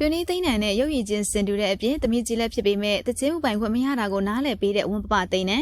တွင်နေသိန်းနံနဲ့ရုပ်ရည်ချင်းစင်တူတဲ့အပြင်တမီကြီးလည်းဖြစ်ပေမဲ့တချင်းမှုပိုင်ခွင့်မရတာကိုနားလည်ပေးတဲ့ဝန်ပပသိန်းနံ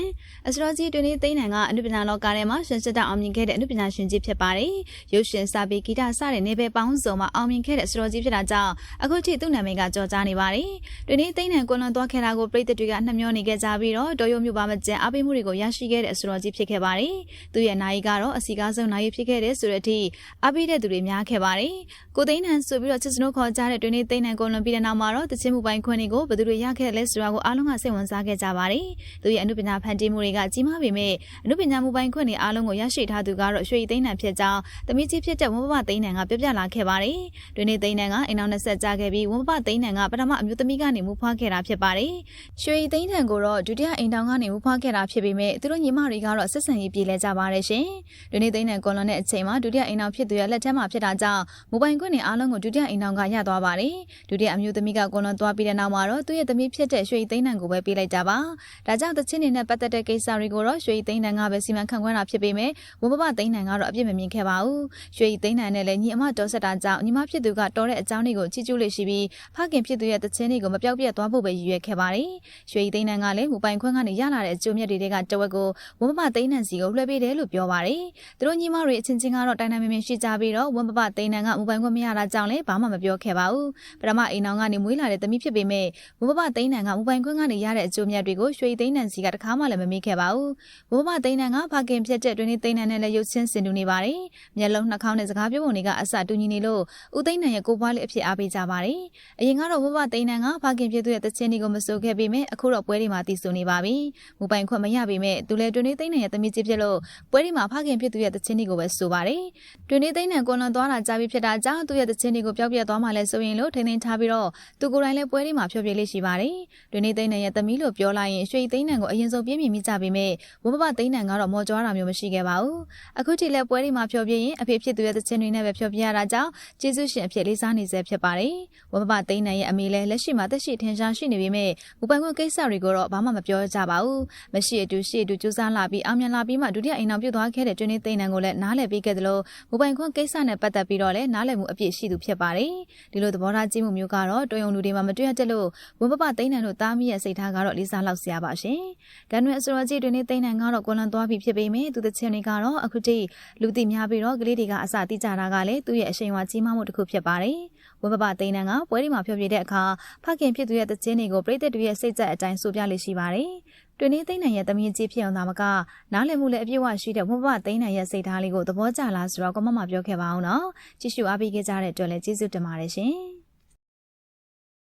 အစတော်ကြီးတွင်နေသိန်းနံကအနုပညာလောကထဲမှာရှင်စစ်တအောင်မြင်ခဲ့တဲ့အနုပညာရှင်ကြီးဖြစ်ပါတယ်ရုပ်ရှင်စာပေဂီတစတဲ့နေပယ်ပေါင်းစုံမှာအောင်မြင်ခဲ့တဲ့အစတော်ကြီးဖြစ်တာကြောင့်အခုထိသူ့နာမည်ကကြော်ကြားနေပါတယ်တွင်နေသိန်းနံကွန်လွန်သွားခဲ့တာကိုပြည်သက်တွေကနှမျောနေခဲ့ကြပြီးတော့တော်ရုံမျိုးပါမကျန်အပိမှုတွေကိုရရှိခဲ့တဲ့အစတော်ကြီးဖြစ်ခဲ့ပါတယ်သူရဲ့နိုင်ကတော့အစီကားဆုံးနိုင်ဖြစ်ခဲ့တဲ့ဆိုတဲ့အထိအပိတဲ့သူတွေများခဲ့ပါတယ်ကိုသိန်းနံဆိုပြီးတော့ချစ်စနိုးခေါ်ကြတဲ့တွင်နေသိန်းနံကွန်လွန်ပြီးတဲ့နောက်မှာတော့တချင်းမှုပိုင်းခွင့်တွေကိုဘယ်သူတွေရခဲ့လဲဆိုတာကိုအားလုံးကစိတ်ဝင်စားခဲ့ကြပါတယ်။သူရဲ့အမှုပညာဖန်တီးမှုတွေကကြီးမားပေမဲ့အမှုပညာမှုပိုင်းခွင့်တွေအားလုံးကိုရရှိထားသူကတော့ရွှေသိန်းနံဖြစ်ကြောင်းတမီးကြီးဖြစ်တဲ့ဝမ်ပပသိန်းနံကပြောပြလာခဲ့ပါတယ်။တွင်နေသိန်းနံကအိမ်အောင်နဲ့ဆက်ကြခဲ့ပြီးဝမ်ပပသိန်းနံကပထမအမျိုးသမီးကနေမူဖွားခဲ့တာဖြစ်ပါတယ်။ရွှေသိန်းနံကိုတော့ဒုတိယအိမ်တောင်ကနေမူဖွားခဲ့တာဖြစ်ပေမဲ့သူတို့ညီမတွေကတော့ဆက်ဆံရေးပြေလဲကြပါတယ်ရှင်။တွင်နေသိန်းနံကွန်လွန်တဲ့အချိန်မှာဒုတိယအိမ်တောင်ဖြစ်သူရဲ့လက်ထက်မှာဖြစ်တာကြောင့်မူပိုင်ခွင့်တွေအားလုံးကိုဒုတိယအိမ်တောင်ကရသွားပါတယ်။ဒုတိယအမျိုးသမီးကကွန်လွန်သွားပြီးတဲ့နောက်မှာတော့သူ့ရဲ့သမီးဖြစ်တဲ့ရွှေသိန်းနံကိုပဲပေးလိုက်တာပါ။ဒါကြောင့်တချင်းနေနဲ့ပတ်သက်တဲ့ကိစ္စတွေကိုတော့ရွှေသိန်းနံကပဲစီမံခန့်ခွဲတာဖြစ်ပေမဲ့ဝမ်ပပသိန်းနံကတော့အပြစ်မမြင်ခဲ့ပါဘူး။ရွှေသိန်းနံနဲ့လည်းညီအမတော်ဆက်တာကြောင့်ညီမဖြစ်သူကတော်တဲ့အကြောင်းတွေကိုချီးကျူးလို့ရှိပြီးဖခင်ဖြစ်သူရဲ့တချင်းတွေကိုမပြောက်ပြတ်သွားဖို့ပဲရည်ရွယ်ခဲ့ပါတယ်။ရွှေသိန်းနံကလည်းမူပိုင်ခွင့်ကနေရလာတဲ့အကျိုးမြတ်တွေကတဝက်ကိုဝမ်ပပသိန်းနံစီကိုလွှဲပေးတယ်လို့ပြောပါတယ်။သူတို့ညီမတွေအချင်းချင်းကတော့တိုင်တိုင်မင်မင်ရှိကြပြီးတော့ဝမ်ပပသိန်းနံကမူပိုင်ခွင့်မရတာကြောင့်လည်းဘာမှမပြောခဲ့ပါဘူး။ပထမအိမ်အောင်ကနေမွေးလာတဲ့သမီးဖြစ်ပေမဲ့မဘဘသိန်းနံကမူပိုင်ခွင့်ကနေရတဲ့အကျိုးမြတ်တွေကိုရွှေသိန်းနံစီကတခါမှလည်းမမေ့ခဲ့ပါဘူး။မဘဘသိန်းနံကဖခင်ဖြစ်တဲ့တွင်သိန်းနံနဲ့လည်းရုပ်ချင်းစင်တူနေပါတယ်။မျက်လုံးနှာခေါင်းနဲ့စကားပြောပုံတွေကအစတူညီနေလို့ဦးသိန်းနံရဲ့ကိုပွားလေးအဖြစ်အားပေးကြပါတယ်။အရင်ကတော့မဘဘသိန်းနံကဖခင်ဖြစ်သူရဲ့တခြင်းတွေကိုမစိုးခဲ့ပေမဲ့အခုတော့ပွဲတွေမှာတည်ဆူနေပါပြီ။မူပိုင်ခွင့်မရပေမဲ့သူလည်းတွင်သိန်းနံရဲ့သမီးကြီးဖြစ်လို့ပွဲတွေမှာဖခင်ဖြစ်သူရဲ့တခြင်းတွေကိုပဲဆိုပါတယ်။တွင်သိန်းနံကွန်လွန်သွားတာကြားပြီးဖြစ်တာကြောင့်သူ့ရဲ့တခြင်းတွေကိုပျောက်ပြက်သွားမှလည်းဆိုရင်လို့ထိန်းသိမ်းထားပြီးတော့သူကိုယ်တိုင်လည်းပွဲတွေမှာဖြောပြလေးရှိပါတယ်။တွင်နေသိန်းနံရဲ့သမီးလို့ပြောလိုက်ရင်ရွှေသိန်းနံကိုအရင်ဆုံးပြင်းပြမိကြပေမဲ့ဝဘဘသိန်းနံကတော့မော်ကြွားတာမျိုးမရှိခဲ့ပါဘူး။အခုထိလည်းပွဲတွေမှာဖြောပြရင်အဖေဖြစ်သူရဲ့သချင်းတွေနဲ့ပဲဖြောပြရတာကြောင့်ကျေးဇူးရှင်အဖြစ်လေးစားနေစေဖြစ်ပါတယ်။ဝဘဘသိန်းနံရဲ့အမေလည်းလက်ရှိမှာသက်ရှိထင်ရှားရှိနေပေမဲ့မူပိုင်ခွင့်ကိစ္စတွေကိုတော့ဘာမှမပြောကြပါဘူး။မရှိအတူရှိအတူကြိုးစားလာပြီးအောင်မြင်လာပြီးမှဒုတိယအိမ်အောင်ပြုတ်သွားခဲ့တဲ့တွင်နေသိန်းနံကိုလည်းနားလည်ပြီးခဲ့သလိုမူပိုင်ခွင့်ကိစ္စနဲ့ပတ်သက်ပြီးတော့လည်းနားလည်မှုအပြည့်ရှိသူဖြစ်ပါတယ်။ဒီလိုသဘောထားကြီးမှုမျိုးကတော့တွင်ုံလူတွေမှာမတွေ့ရတဲ့လို့ဝဘဘသိန်းနံတို့သားမိရဲ့စိတ်ထားကတော့လေးစားလောက်စရာပါရှင်။ဂန်နွေအစတော်ကြီးတွင်နေသိန်းနံကတော့ကွန်လန်သွားပြီဖြစ်ပေမဲ့သူတချင်တွေကတော့အခုထိလူသိများပြီးတော့ကလေးတွေကအစတိကြတာကလည်းသူ့ရဲ့အရှိန်အဝါကြီးမားမှုတစ်ခုဖြစ်ပါတယ်။ဝဘဘသိန်းနံကပွဲဒီမှာဖြောပြတဲ့အခါဖခင်ဖြစ်သူရဲ့တခြင်းတွေကိုပြည်သက်တွေရဲ့စိတ်သက်အတိုင်းဆိုပြလိရှိပါတယ်။တွင်နေသိန်းနံရဲ့သမီးကြီးဖြစ်အောင်သာမကနားလည်မှုလည်းအပြည့်အဝရှိတဲ့ဝဘဘသိန်းနံရဲ့စိတ်ထားလေးကိုသဘောကျလားဆိုတော့ကမမပြောခဲ့ပါအောင်နော်။ကြည့်ရှုအားပေးခဲ့ကြတဲ့အတွက်လည်းကျေးဇူးတင်ပါတယ်ရှင်။